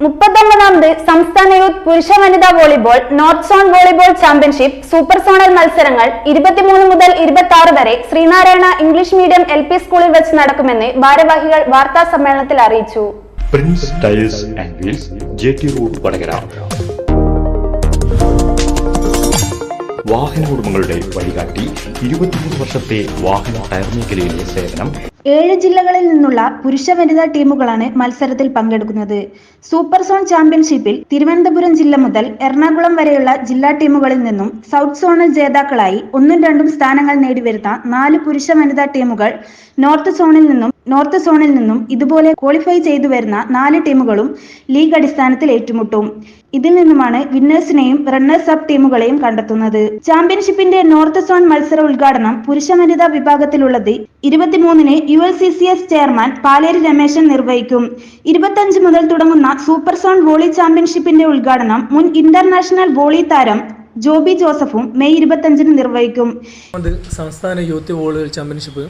മുപ്പത്തൊമ്പതാമത് സംസ്ഥാന യൂത്ത് പുരുഷ വനിതാ volleyball north zone volleyball championship super zonal മത്സരങ്ങൾ ഇരുപത്തിമൂന്ന് മുതൽ ഇരുപത്തി ആറ് വരെ Sreenarayana English medium L P സ്കൂളിൽ വെച്ച് നടക്കുമെന്ന് ഭാരവാഹികൾ വാർത്താ സമ്മേളനത്തിൽ അറിയിച്ചു. Prince tiles and wheels road വാഹന ഉടമകളുടെ വഴികാട്ടി ഇരുപത്തിമൂന്ന് വർഷത്തെ വാഹന ടയർ മേഖലയിലെ സേവനം ഏഴ് ജില്ലകളിൽ നിന്നുള്ള പുരുഷ വനിതാ ടീമുകളാണ് മത്സരത്തിൽ പങ്കെടുക്കുന്നത്. സൂപ്പർ സോൺ ചാമ്പ്യൻഷിപ്പിൽ തിരുവനന്തപുരം ജില്ല മുതൽ എറണാകുളം വരെയുള്ള ജില്ലാ ടീമുകളിൽ നിന്നും സൗത്ത് സോണൽ ജേതാക്കളായി ഒന്നും രണ്ടും സ്ഥാനങ്ങൾ നേടിവരുന്ന നാല് പുരുഷ വനിതാ ടീമുകൾ നോർത്ത് സോണിൽ നിന്നും നോർത്ത് സോണിൽ നിന്നും ഇതുപോലെ ക്വാളിഫൈ ചെയ്തു വരുന്ന നാല് ടീമുകളും ലീഗ് അടിസ്ഥാനത്തിൽ ഏറ്റുമുട്ടും. ഇതിൽ നിന്നുമാണ് വിന്നേഴ്സിനെയും റണ്ണേഴ്സ് അപ്പ് ടീമുകളെയും കണ്ടെത്തുന്നത്. ചാമ്പ്യൻഷിപ്പിന്റെ നോർത്ത് സോൺ മത്സര ഉദ്ഘാടനം പുരുഷ വനിതാ വിഭാഗത്തിലുള്ളത് ഇരുപത്തിമൂന്നിന് U L C C S chairman Paleri Rameshan നിർവഹിക്കും. ഇരുപത്തഞ്ച് മുതൽ തുടങ്ങുന്ന സൂപ്പർ സോൺ വോളി ചാമ്പ്യൻഷിപ്പിന്റെ ഉദ്ഘാടനം മുൻ ഇന്റർനാഷണൽ വോളി താരം ജോബി ജോസഫും മെയ് ഇരുപത്തഞ്ചിന് നിർവഹിക്കും. സംസ്ഥാന youth volley championship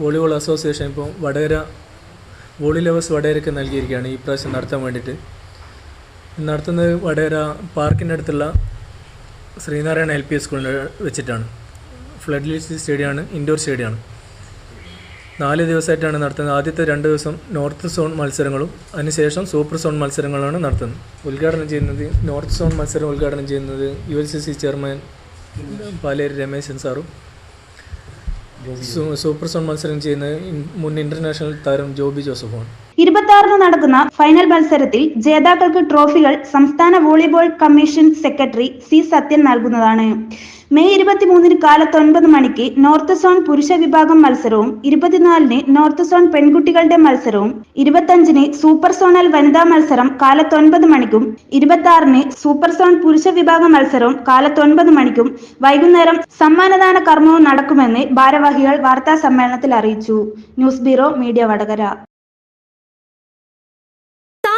volleyball association ഇപ്പോൾ വടകര വോളി ലവേഴ്സ് വടകരയ്ക്ക് നൽകിയിരിക്കുകയാണ് ഈ പ്രാവശ്യം നടത്താൻ വേണ്ടിയിട്ട്. നടത്തുന്നത് വടകര പാർക്കിന്റെ അടുത്തുള്ള ശ്രീനാരായണ എൽ പി സ്കൂളിൽ വെച്ചിട്ടാണ്. ഫ്ലഡ് ലീസ് സ്റ്റേഡിയമാണ് ഇൻഡോർ സ്റ്റേഡിയമാണ് നാല് ദിവസമായിട്ടാണ് നടത്തുന്നത്. ആദ്യത്തെ രണ്ട് ദിവസം നോർത്ത് സോൺ മത്സരങ്ങളും അതിനുശേഷം സൂപ്പർ സോൺ മത്സരങ്ങളാണ് നടത്തുന്നത്. ഉദ്ഘാടനം ചെയ്യുന്നത് നോർത്ത് സോൺ മത്സരം ഉദ്ഘാടനം ചെയ്യുന്നത് U L C C chairman Paleri Rameshan സാറും സൂപ്പർ സോൺ മത്സരം ചെയ്യുന്ന മുൻ ഇന്റർനാഷണൽ താരം ജോബി ജോസഫാണ് ഇരുപത്തി ആറിന് നടക്കുന്ന ഫൈനൽ മത്സരത്തിൽ ജേതാക്കൾക്ക് ട്രോഫികൾ സംസ്ഥാന volleyball commission secretary C Sathyan നൽകുന്നതാണ്. മെയ് ഇരുപത്തിമൂന്നിന് കാലത്ത് ഒൻപത് മണിക്ക് നോർത്ത് സോൺ പുരുഷ വിഭാഗം മത്സരവും ഇരുപത്തിനാലിന് നോർത്ത് സോൺ പെൺകുട്ടികളുടെ മത്സരവും ഇരുപത്തഞ്ചിന് സൂപ്പർ സോണൽ വനിതാ മത്സരം കാലത്ത് ഒൻപത് മണിക്കും ഇരുപത്തി ആറിന് സൂപ്പർ സോൺ പുരുഷ വിഭാഗം മത്സരവും കാലത്ത് ഒൻപത് മണിക്കും വൈകുന്നേരം സമ്മാനദാന കർമ്മവും നടക്കുമെന്ന് ഭാരവാഹികൾ വാർത്താ സമ്മേളനത്തിൽ അറിയിച്ചു. News bureau media Vadakara.